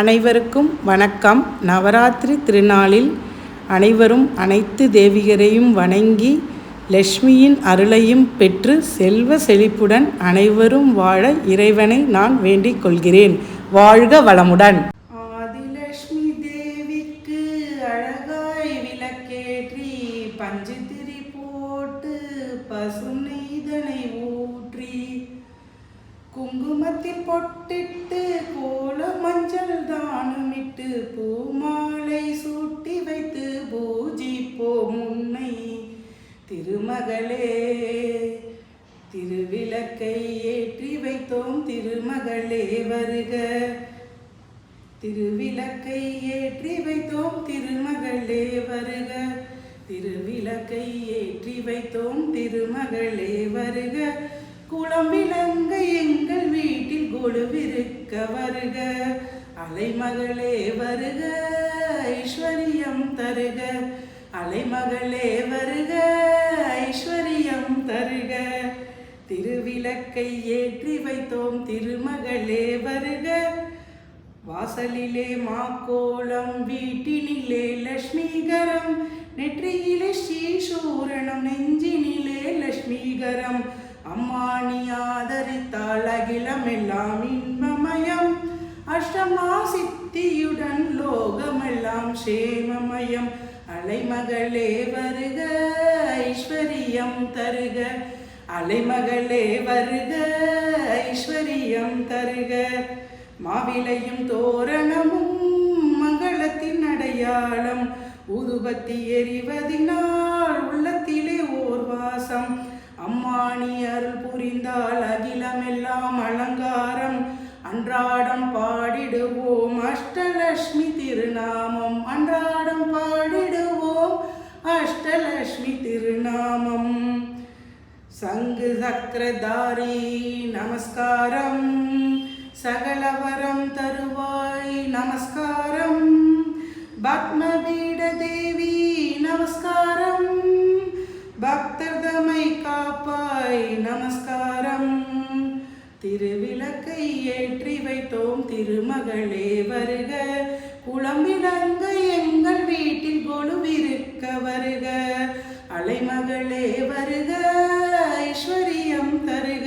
அனைவருக்கும் வணக்கம். நவராத்திரி திருநாளில் அனைவரும் அனைத்து தேவிகரையும் வணங்கி லக்ஷ்மியின் அருளையும் பெற்று செல்வ செழிப்புடன் அனைவரும் வாழ இறைவனை நான் வேண்டிக் கொள்கிறேன். வாழ்க வளமுடன். ஆதிலட்சுமி தேவிக்கு அழகாய் விளக்கேற்றி பஞ்சு திரி போட்டு பசு நெய்தனை ஊற்றி குங்குமத்தில் பொட்டிட்டு கோல மஞ்சள் தானுமிட்டு பூமாலை சூட்டி வைத்து பூஜிப்போம் உன்னை. திருமகளே திருவிளக்கை ஏற்றி வைத்தோம் திருமகளே வருக. திருவிளக்கை ஏற்றி வைத்தோம் திருமகளே வருக. திருவிளக்கை ஏற்றி வைத்தோம் திருமகளே வருக. குளம் விளங்க எங்கள் வீடு கொழுவிருக்க வருக. அலைமகளே வருக ஐஸ்வர்யம் தருக. அலைமகளே வருக ஐஸ்வர்யம் தருக. திருவிளக்கை ஏற்றி வைத்தோம் திருமகளே வருக. வாசலிலே மாக்கோளம் வீட்டினிலே லக்ஷ்மிகரம். நெற்றியிலே ஸ்ரீசூரணம் நெஞ்சினிலே லக்ஷ்மிகரம். அம்மானி ஆதரித்தாள் அகிலம் எல்லாம் இன்பமயம். அஷ்டமா சித்தியுடன் லோகமெல்லாம் சேமமயம் அலைமகளே வருக ஐஸ்வரியம் தருக. அலைமகளே வருக ஐஸ்வரியம் தருக. மாவிலையும் தோரணமும் மங்களத்தின் அடையாளம். ஊதுபத்தி எறிவதினால் எல்லாம் அலங்காரம் அன்றாடம் பாடிடுவோம். அஷ்டலட்சுமி திருநாமம் அன்றாடம் பாடிடுவோம். அஷ்டலட்சுமி திருநாமம். சங்கு சக்கரதாரி நமஸ்காரம். சகலவரம் தருவாய் நமஸ்காரம். பத்மபீட தேவி நமஸ்காரம். பக்தர்தமை காப்பாய் நமஸ்காரம். திருவிளக்கை ஏற்றி வைத்தோம் திருமகளே வருக. குளமிழங்க எங்கள் வீட்டில் கொழுவிருக்க வருக. அலைமகளே வருக ஐஸ்வர்யம் தருக.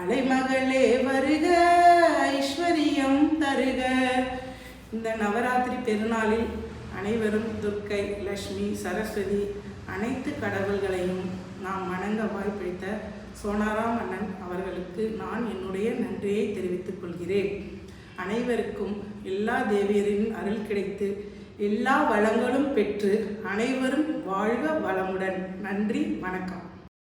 அலைமகளே வருக ஐஸ்வர்யம் தருக. இந்த நவராத்திரி பெருநாளில் அனைவரும் துர்க்கை லக்ஷ்மி சரஸ்வதி அனைத்து கடவுள்களையும் நாம் வணங்க வாய்ப்பளித்த சோனாராம் அண்ணன் அவர்களுக்கு நான் என்னுடைய நன்றியை தெரிவித்துக் கொள்கிறேன். அனைவருக்கும் எல்லா தேவியரின் அருள் கிடைத்து எல்லா வளங்களும் பெற்று அனைவரும் வாழ்க வளமுடன். நன்றி வணக்கம்.